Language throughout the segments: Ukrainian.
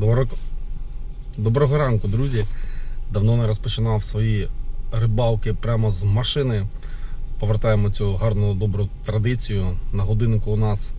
Доброго, Доброго ранку, друзі. Давно не розпочинав свої рибалки прямо з машини. Повертаємо цю гарну добру традицію. На годиннику у нас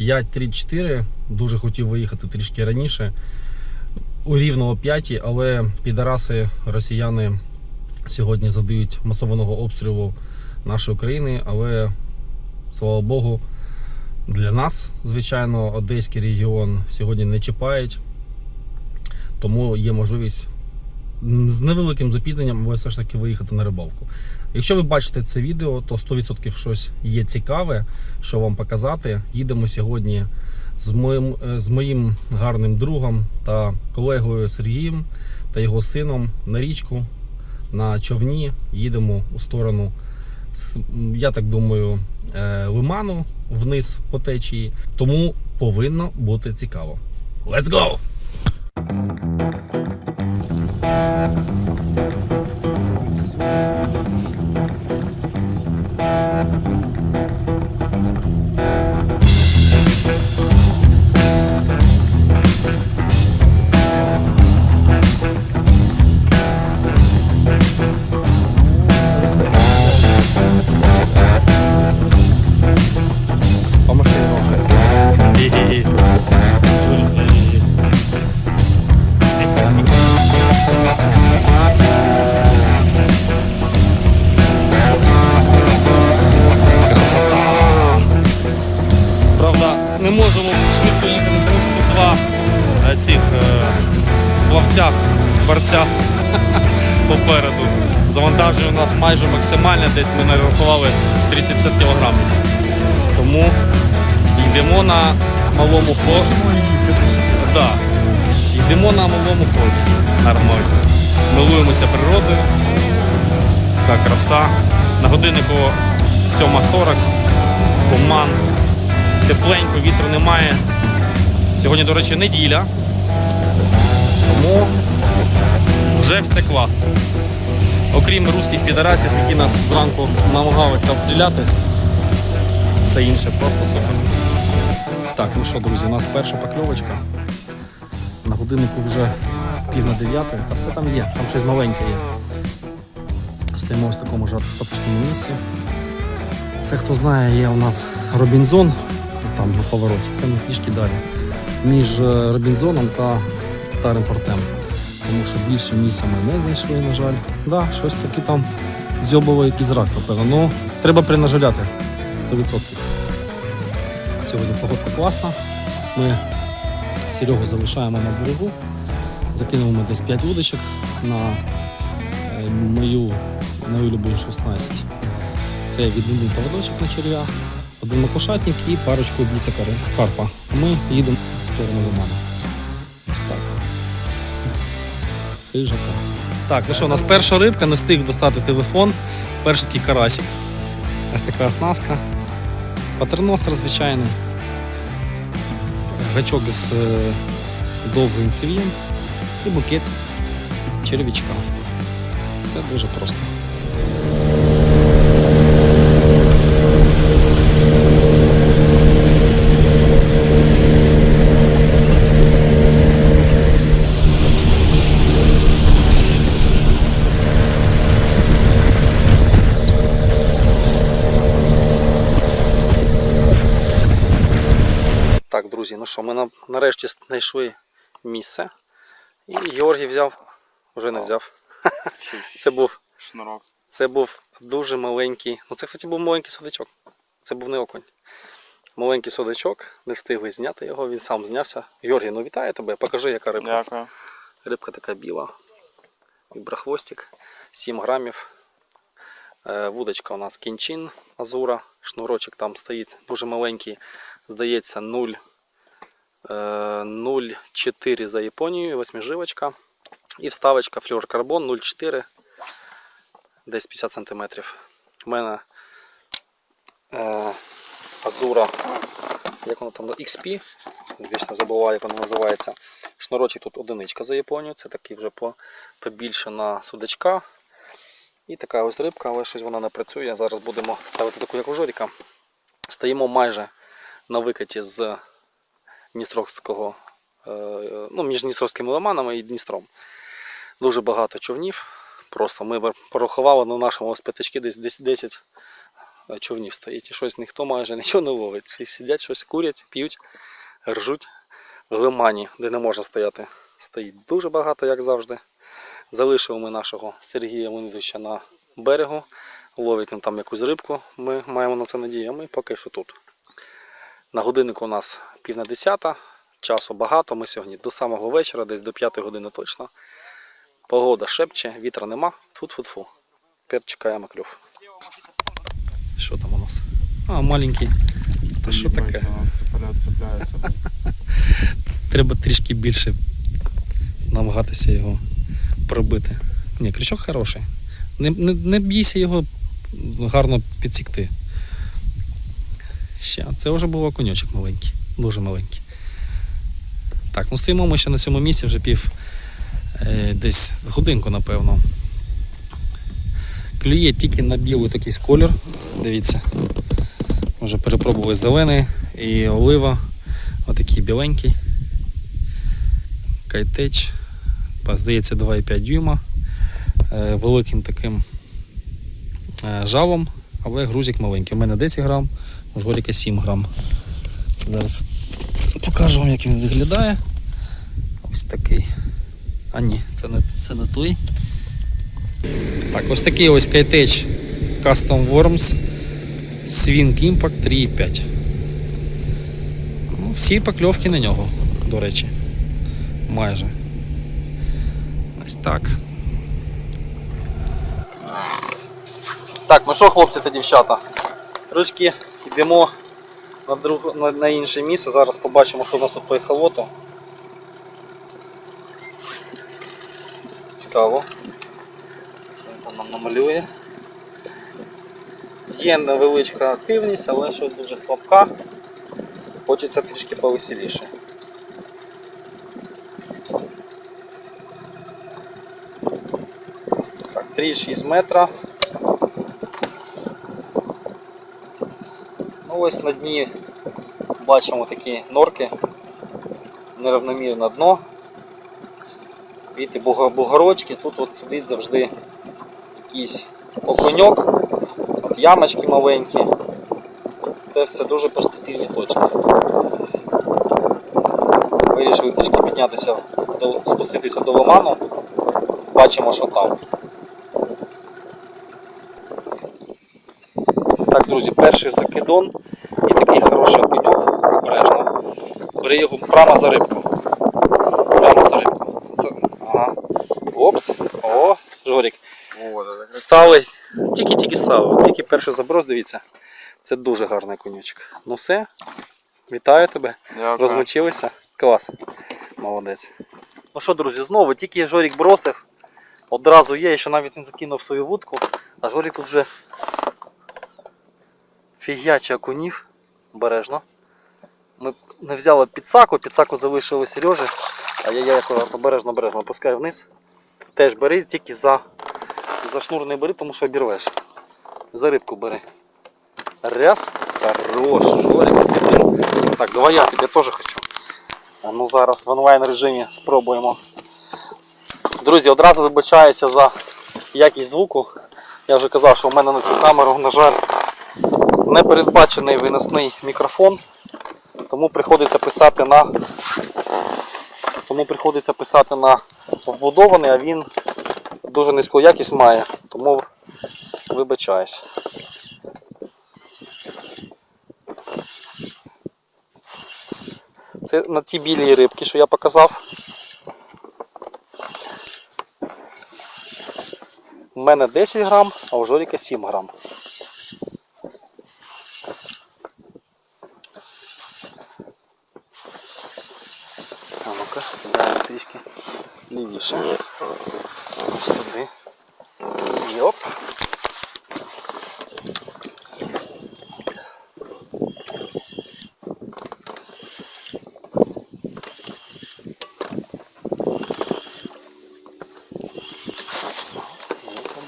5.34. Дуже хотів виїхати трішки раніше. У рівно о 5, але підараси росіяни сьогодні завдають масованого обстрілу нашої країни. Але слава Богу, для нас, звичайно, Одеський регіон сьогодні не чіпають. Тому є можливість з невеликим запізненням, але все ж таки виїхати на рибалку. Якщо ви бачите це відео, то 100% щось є цікаве, що вам показати. Їдемо сьогодні з моїм, е, з моїм гарним другом та колегою Сергієм та його сином на річку на човні. Їдемо у сторону, я так думаю, е, лиману вниз по течії. Тому повинно бути цікаво. Let's go! По борця попереду. Завантаження у нас майже максимальне, десь ми нарахували 350 кг. Тому йдемо на малому собі. Да. Йдемо на малому ході. Нормально. Милуємося природою. Така краса. На годиннику 7.40. Туман. Тепленько, вітру немає. Сьогодні, до речі, неділя. Тому вже все клас. Окрім русських підарасів, які нас зранку намагалися обстріляти. Все інше просто супер. Так, ну що, друзі, у нас перша покльовочка. На годиннику вже пів на дев'ятої, та все там є, там щось маленьке є. Стоїмо в такому ж затишному місці. Це хто знає, є у нас Робінзон, там на повороті, це ми трішки далі. Між е, Робінзоном та старим портем. Тому що більше місця ми не знайшли, на жаль. Да, щось таке там дзьобово якийсь рак, напевно. Ну, треба принажаляти 100%. Сьогодні погодка класна. Ми Серегу залишаємо на берегу. Закинули ми десь 5 вудочок на е, мою найулюбленішу снасть. Це відвідний поводочок на черв'я, один макошатник і парочку бійця карпа. Ми їдемо в сторону лиману. Хижака. Так, ну що, у нас перша рибка, не встиг достати телефон. Перший такий карасик. Ось така оснастка. Патерностер звичайний. Гачок з е, довгим цев'єм і букет черв'ячка. Все дуже просто. Так, друзі, ну що, ми нарешті знайшли місце. І Георгій взяв, вже не взяв. Це був, Шнурок. це був дуже маленький. Ну це, кстати, був маленький судачок. Це був не окунь. Маленький судачок, не встигли зняти його, він сам знявся. Георгій, ну вітаю тебе, покажи, яка рибка. Дякую. Рибка така біла. Віброхвостик, 7 грамів. Е, Вудочка у нас кінчин азура. Шнурочок там стоїть дуже маленький. Здається, 0. Е, 0,4 за Японією, восьмижилочка. І вставочка флюоркарбон 0,4, десь 50 см. У мене е, азура, як вона там, XP, вічно забуваю, як вона називається. Шнурочок тут одиничка за Японію, це такий вже по, побільше на судачка. І така ось рибка, але щось вона не працює. Зараз будемо ставити таку як у жоріка. Стоїмо майже на викаті з Дністровського ну, між Дністровськими лиманами і Дністром. Дуже багато човнів. Просто ми порахували на нашому ось десь, десь 10 човнів стоїть. І щось ніхто майже нічого не ловить. Всі сидять, щось курять, п'ють, ржуть. В лимані, де не можна стояти, стоїть дуже багато, як завжди. Залишили ми нашого Сергія Леонідовича на берегу. Ловить він там якусь рибку. Ми маємо на це надію, а ми поки що тут. На годиннику у нас пів на десята, часу багато. Ми сьогодні до самого вечора, десь до п'ятої години точно. Погода шепче, вітра нема. Тфу-тфу-тфу. Тепер чекаємо клюв. Що там у нас? А, маленький. Та що таке? Треба трішки більше намагатися його пробити. Ні, крючок хороший. Не, не, не бійся його гарно підсікти. Ще, це вже був окуньочок маленький, дуже маленький. Так, ну стоїмо ми ще на цьому місці вже пів е, десь годинку, напевно. Клює тільки на білий такий колір. Дивіться. Вже перепробували зелений і олива. Отакий біленький. Кайтеч. Здається, 2,5 дюйма. Е, Великим таким е, жалом, але грузик маленький. У мене 10 грам, Жоріка 7 грам. Зараз покажу вам, як він виглядає. Ось такий. А ні, це не, це не той. Так, ось такий ось Kitex Custom Worms Swing Impact 3.5. Ну, всі покльовки на нього, до речі. Майже. Ось так. Так, ну що, хлопці та дівчата? Трошки йдемо на, друг, на, інше місце. Зараз побачимо, що в нас тут по ехолоту. Цікаво. Що він там нам намалює. Є невеличка активність, але щось дуже слабка. Хочеться трішки повеселіше. Так, 3,6 метра. Ось на дні бачимо такі норки, нерівномірне дно. Бачите, бугорочки, тут от сидить завжди якийсь окуньок, от ямочки маленькі. Це все дуже перспективні точки. Вирішили трішки піднятися, спуститися до лиману. Бачимо, що там. Так, друзі, перший закидон і такий хороший окуньок, обережно. Бери його прямо за рибку. Прямо за рибку. Ага. Опс. О, Жорік. Стали. Тільки-тільки стали. Тільки перший заброс, дивіться. Це дуже гарний конючок. Ну все. Вітаю тебе. Розмочилися? Клас. Молодець. Ну що, друзі, знову тільки Жорік бросив. Одразу є, я ще навіть не закинув свою вудку, а Жорік тут вже фігяче окунів. Обережно. Ми не взяли підсаку, підсаку залишили Сережі, а я, я акуратно обережно обережно опускаю вниз. Теж бери, тільки за, за шнур не бери, тому що обірвеш. За рибку бери. Раз. Хорош, Жорик. Так, давай я тебе теж хочу. Ну зараз в онлайн режимі спробуємо. Друзі, одразу вибачаюся за якість звуку. Я вже казав, що в мене на цю камеру, на жаль, не передбачений виносний мікрофон, тому приходиться писати на тому приходиться писати на вбудований, а він дуже низьку якість має, тому вибачаюсь. Це на ті білі рибки, що я показав. У мене 10 грам, а у Жоріка 7 грам. А ну-ка, кидаємо трішки лівіше. Ось туди. Йоп. Є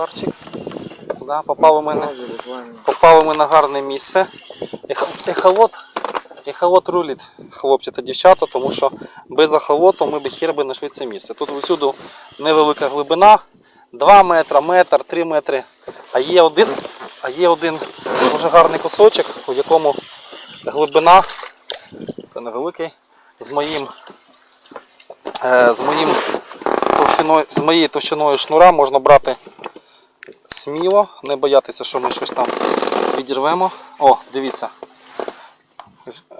ударчик. Да, попали ми попали ми на гарне місце. Ех- Ехолот, ехолот рулить. хлопці та дівчата, тому що без ахолоту ми б хер би знайшли це місце. Тут всюди невелика глибина, 2 метри, метр, 3 метри. А є один, а є один дуже гарний кусочок, у якому глибина, це невеликий, з моїм, е, з моїм з моєю товщиною шнура можна брати сміло, не боятися, що ми щось там відірвемо. О, дивіться.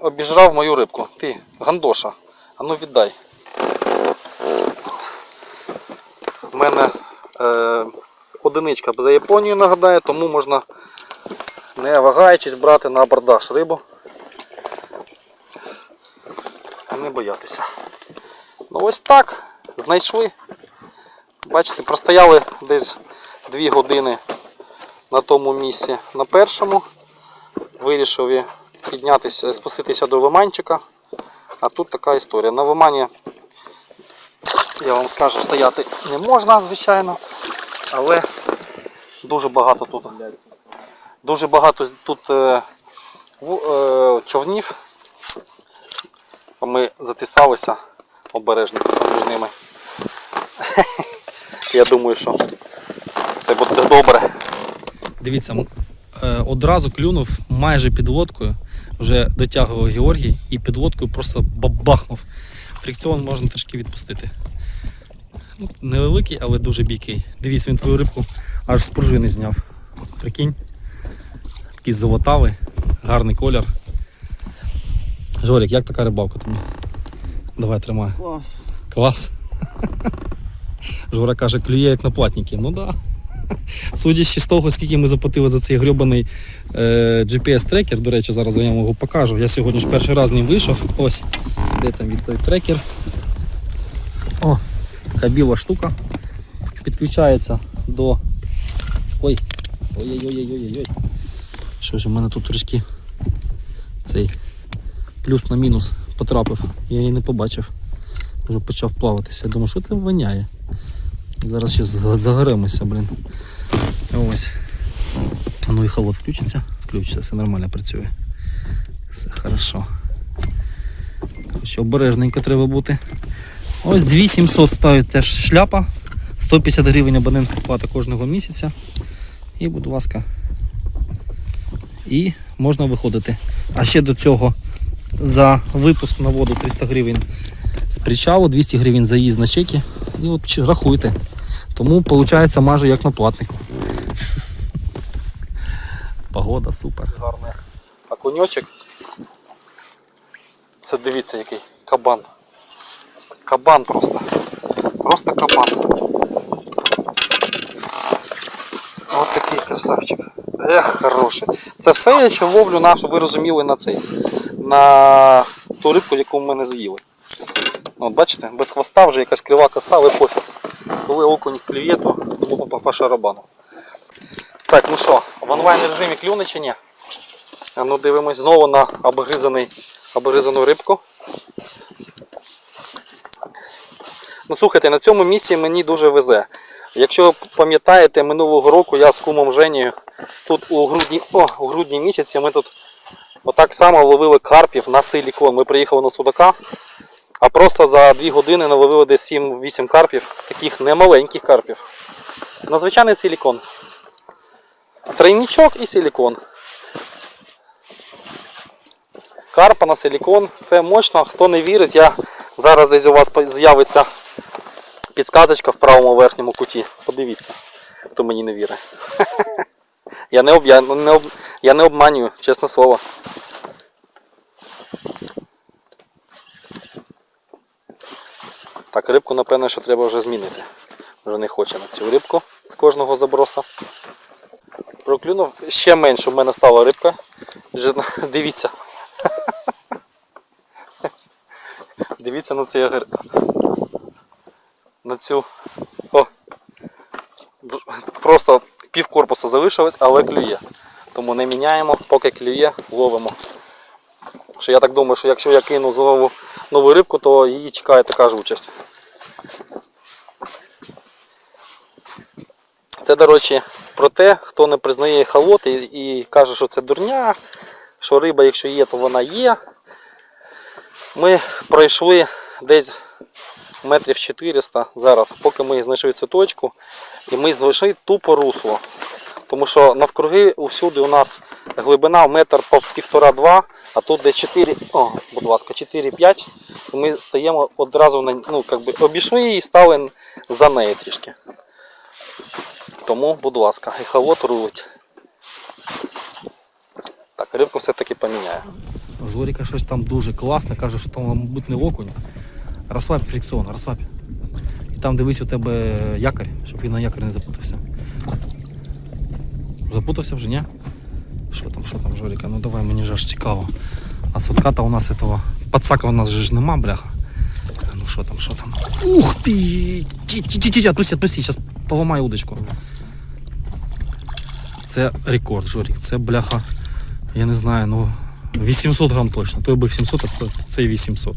Обіжрав мою рибку. Ти, гандоша. А ну віддай. У мене е, одиничка за Японію нагадає, тому можна не вагаючись брати на абордаж рибу. Не боятися. Ну ось так. Знайшли. Бачите, простояли десь 2 години на тому місці на першому. Вирішив піднятися, спуститися до лиманчика. А тут така історія. На лимані, я вам скажу, стояти не можна, звичайно, але дуже багато тут. Дуже багато тут е, е, човнів. Ми затисалися обережно між ними. Я думаю, що все буде добре. Дивіться, е, одразу клюнув майже під лодкою. Вже дотягував Георгій і під лодкою просто бабахнув. Фрикціон можна трішки відпустити. Ну, невеликий, але дуже бійкий. Дивіться, він твою рибку аж з пружини зняв. Прикинь. Такий золотавий, гарний колір. Жорік, як така рибалка тобі? Давай тримай. Клас. Клас. Жора каже, клює як на платніки. Ну да. Судячи з того, скільки ми заплатили за цей грьобаний е, GPS-трекер, до речі, зараз я вам його покажу. Я сьогодні ж перший раз з ним вийшов. Ось, де там від той трекер. О, така біла штука. Підключається до. Ой. Ой-ой-ой-ой-ой-ой. Що ж, у мене тут трішки цей плюс на мінус потрапив. Я її не побачив. Вже почав плаватися. Я думаю, що це воняє. Зараз ще за- загоремося, блін. Ось. Ну і холод включиться. Включиться, все нормально працює. Все хорошо. Коротше, обережненько треба бути. Ось 2700 ставить теж шляпа. 150 гривень абонентська плата кожного місяця. І, будь ласка. І можна виходити. А ще до цього за випуск на воду 300 гривень з причалу, 200 гривень заїзд на чеки. І от рахуйте. Тому виходить майже як на платнику. Погода супер. Гарний окуньочок. Це дивіться який кабан. Кабан просто. Просто кабан. Ось такий красавчик. Ех, хороший. Це все я що ловлю на, щоб ви розуміли на цей. На ту рибку, яку ми не з'їли. От бачите, без хвоста вже якась крива коса, але пофіг. Коли окунь клює, то по шарабану. Так, ну що, в онлайн режимі клюне чи ні? Ну дивимось знову на обгризаний, обгризану рибку. Ну слухайте, на цьому місці мені дуже везе. Якщо пам'ятаєте, минулого року я з кумом Женією тут у грудні, о, у грудні місяці ми тут отак само ловили карпів на силікон. Ми приїхали на судака, а просто за 2 години наловили десь 7-8 карпів, таких немаленьких карпів. На звичайний силікон. Тройничок і силікон. Карпа на силікон це мощно. Хто не вірить, я зараз десь у вас з'явиться підсказочка в правому верхньому куті. Подивіться, хто мені не вірить. Я не, об, я, не об, я не обманюю, чесне слово. Так, рибку, напевно, що треба вже змінити. Вже не хоче на цю рибку з кожного заброса. Проклюнув ще менше в мене стала рибка. Вже, дивіться. Дивіться на цей агр. На цю. О! Просто пів корпуса залишилось, але клює. Тому не міняємо, поки клює, ловимо. Що я так думаю, що якщо я кину знову нову рибку, то її чекає така ж участь. Це, до речі, про те, хто не признає халот і, і каже, що це дурня, що риба, якщо є, то вона є. Ми пройшли десь метрів 400 зараз, поки ми знайшли цю точку, і ми знайшли тупо русло. Тому що навкруги усюди у нас глибина метр півтора-два, а тут десь 4, о, будь ласка, 4-5. Ми стаємо одразу на ну, би, обійшли і стали за нею трішки. Тому, будь ласка, ехолот рулить. Так, рибку все-таки поміняю. У Жоріка щось там дуже класне, каже, що там, мабуть, не окунь. Розслабь фрикціон, розслабь. І там дивись у тебе якорь, щоб він на якорь не запутався. Запутався вже, ні? Що там, що там, Жоріка? Ну давай, мені ж аж цікаво. А сутката у нас этого. Пацака у нас же ж нема, бляха. Ну що там, що там? Ух ти! Ті, ті, ті, ті, отпусти, отпусти, зараз поламаю удочку. Це рекорд, Жорік. Це бляха. Я не знаю, ну 800 грам точно. Той би 700, а це- це 800.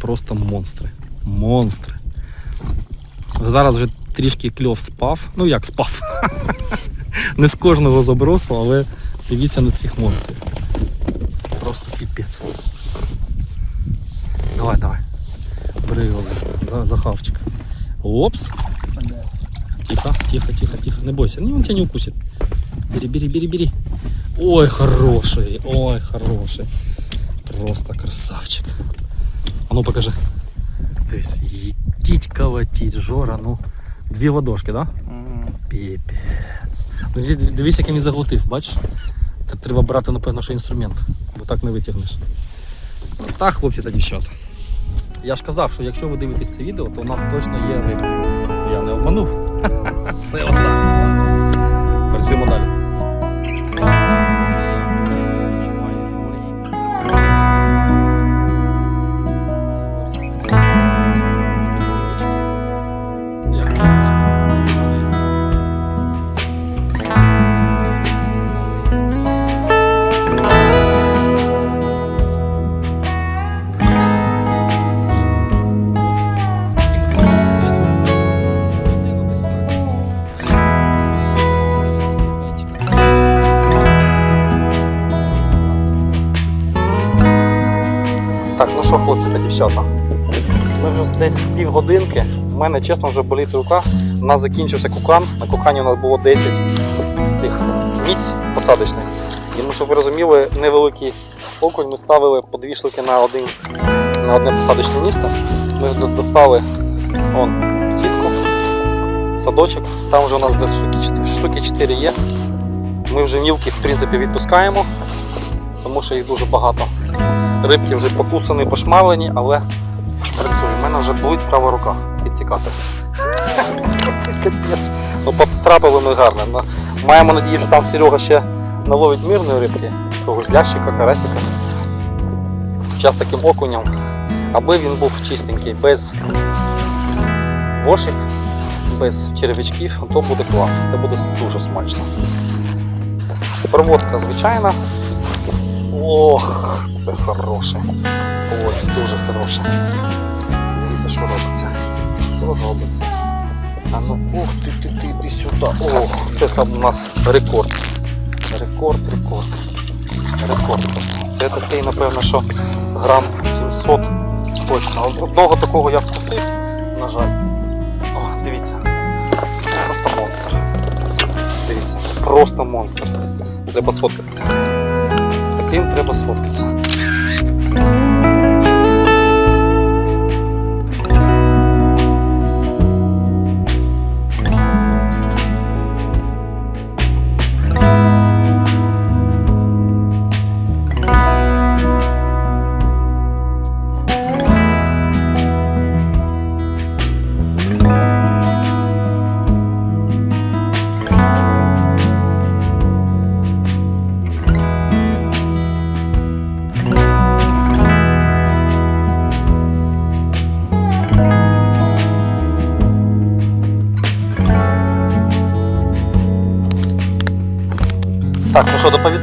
Просто монстри. Монстри. Зараз вже трішки кльов спав. Ну як спав. Не з кожного забросу, але дивіться на цих монстрів. Просто піпець. Давай, давай. Бери його за, за хавчик. Опс. Тихо, тихо, тихо, тихо. Не бойся, не, он тебя не укусит. Бери, бери, бери, бери. Ой, хороший, ой, хороший. Просто красавчик. А ну покажи. Дивись, їдіть колотіть, Жора, ну. Дві ладошки, да? Піпець. Ну, дивись, як він заглотив, бачиш? Та треба брати, напевно, що інструмент, бо так не витягнеш. Ну, так, хлопці та дівчата. Я ж казав, що якщо ви дивитесь це відео, то у нас точно є риба. Я не обманув. Все отак. Працюємо далі. Дівчата. Ми вже десь півгодинки. У мене чесно вже болить рука. У нас закінчився кукан. На кукані у нас було 10 цих місць посадочних. І ми, щоб ви розуміли, невеликий окунь ми ставили по дві штуки на, один, на одне посадочне місто. Ми до- достали вон, сітку, садочок. Там вже у нас штуки, штуки 4 є. Ми вже мілки в принципі відпускаємо, тому що їх дуже багато. Рибки вже покусані, пошмалені, але працює. У мене вже болить права рука підсікати. Ну, потрапили ми гарно. Ну, Маємо надію, що там Серега ще наловить мирної рибки, якогось лящика, карасика. Зараз таким окунем, аби він був чистенький, без вошів, без червячків, то буде клас, це буде дуже смачно. Проводка звичайна. Ох, це хороше. Ой, дуже хороше. Дивіться, що робиться. Що робиться? А ну, ух ти, ти, ти, іди сюди. Ох, це там у нас рекорд. Рекорд, рекорд. Рекорд. Це такий, напевно, що грам 700 точно. Одного такого я впустив, на жаль. О, дивіться. Просто монстр. Дивіться, просто монстр. Треба сфоткатися. З треба сфоткатися.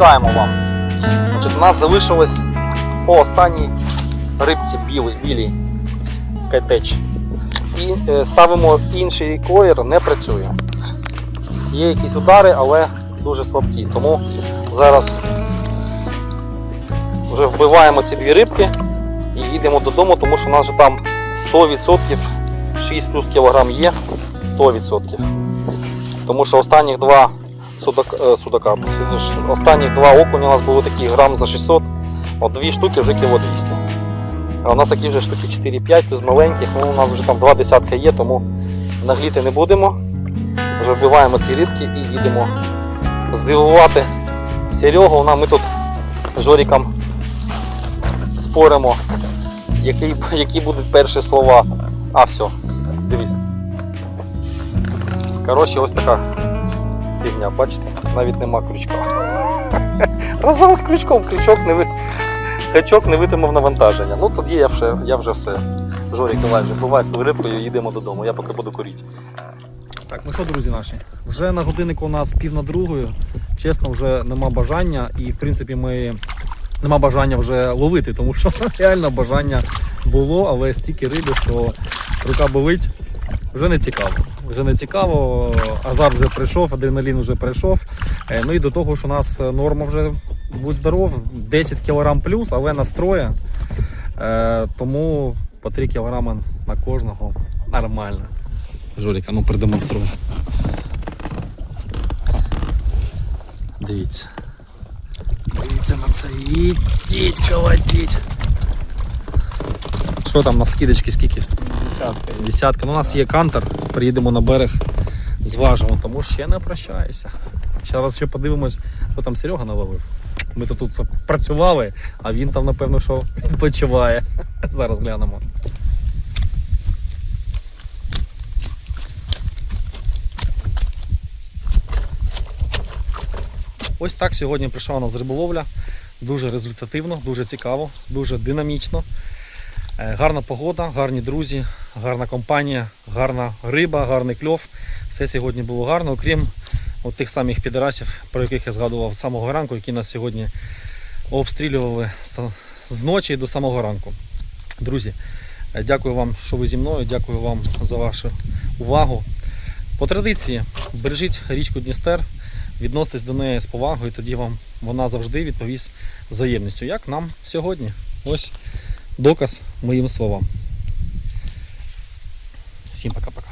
Ну вам. Значить, у нас залишилось по останній рибці білий, білій кайтеч. І е, ставимо інший колір, не працює. Є якісь удари, але дуже слабкі. Тому зараз вже вбиваємо ці дві рибки і їдемо додому, тому що у нас же там 100%, 6 плюс кілограм є 100%. Тому що останніх два судака, е, судака останніх два окуня у нас були такі грам за 600, от дві штуки вже кіло 200. А у нас такі вже штуки 4-5, плюс маленьких, ну у нас вже там два десятка є, тому нагліти не будемо. Вже вбиваємо ці рибки і їдемо здивувати Серегу. Ми тут з Жоріком споримо, які, які будуть перші слова. А, все, дивись. Коротше, ось така фігня, бачите? Навіть нема крючка. Разом з крючком крючок не ви... Гачок не витримав навантаження. Ну тоді я вже, я вже все. Жорік, давай вже бувай свою рибку і їдемо додому. Я поки буду курити. Так, ну що, друзі наші, вже на годиннику у нас пів на другою. Чесно, вже нема бажання, і в принципі ми нема бажання вже ловити, тому що реально бажання було, але стільки риби, що рука болить. Вже не цікаво. Вже не цікаво. Азарт вже прийшов, адреналін вже прийшов. Е, Ну і до того, що у нас норма вже будь здоров, 10 кг плюс, але настроє. Е, Тому по 3 кг на кожного нормально. Жорік, а ну продемонструй. Дивіться. Дивіться на це. Їдіть, колотіть. Що там на скидочки скільки? Десятка. Десятка. Ну, у нас є кантер, приїдемо на берег, зважимо, тому ще не прощайся. Зараз ще подивимось, що там Серега наловив. Ми то тут працювали, а він там, напевно, що відпочиває. Зараз глянемо. Ось так сьогодні прийшла у нас риболовля. Дуже результативно, дуже цікаво, дуже динамічно. Е, Гарна погода, гарні друзі, гарна компанія, гарна риба, гарний кльов. Все сьогодні було гарно, окрім от тих самих підарасів, про яких я згадував з самого ранку, які нас сьогодні обстрілювали з- ночі до самого ранку. Друзі, е, дякую вам, що ви зі мною. Дякую вам за вашу увагу. По традиції, бережіть річку Дністер, відноситесь до неї з повагою, тоді вам вона завжди відповість взаємністю, як нам сьогодні. Ось доказ моїм словам. Всім пока-пока.